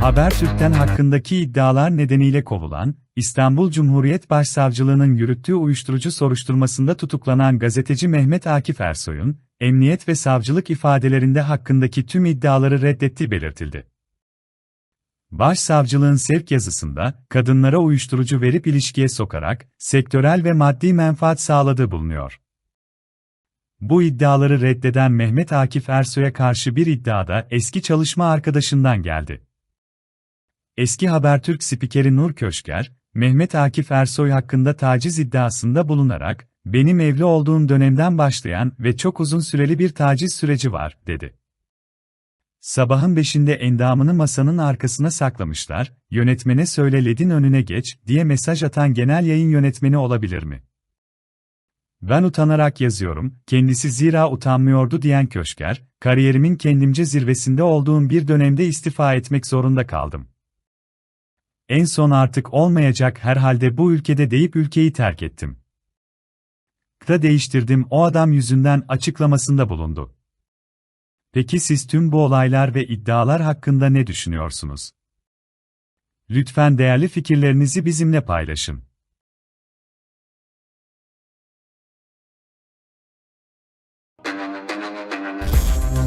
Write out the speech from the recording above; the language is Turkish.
Habertürk'ten hakkındaki iddialar nedeniyle kovulan, İstanbul Cumhuriyet Başsavcılığı'nın yürüttüğü uyuşturucu soruşturmasında tutuklanan gazeteci Mehmet Akif Ersoy'un, emniyet ve savcılık ifadelerinde hakkındaki tüm iddiaları reddettiği belirtildi. Başsavcılığın sevk yazısında, kadınlara uyuşturucu verip ilişkiye sokarak, sektörel ve maddi menfaat sağladığı bulunuyor. Bu iddiaları reddeden Mehmet Akif Ersoy'a karşı bir iddiada eski çalışma arkadaşından geldi. Eski Habertürk spikeri Nur Köşker, Mehmet Akif Ersoy hakkında taciz iddiasında bulunarak, benim evli olduğum dönemden başlayan ve çok uzun süreli bir taciz süreci var, dedi. Sabahın beşinde endamını masanın arkasına saklamışlar, yönetmene söyle ledin önüne geç, diye mesaj atan genel yayın yönetmeni olabilir mi? Ben utanarak yazıyorum, kendisi zira utanmıyordu diyen Köşker, kariyerimin kendimce zirvesinde olduğum bir dönemde istifa etmek zorunda kaldım. En son artık olmayacak herhalde bu ülkede deyip ülkeyi terk ettim. Kıta değiştirdim o adam yüzünden açıklamasında bulundu. Peki siz tüm bu olaylar ve iddialar hakkında ne düşünüyorsunuz? Lütfen değerli fikirlerinizi bizimle paylaşın. Música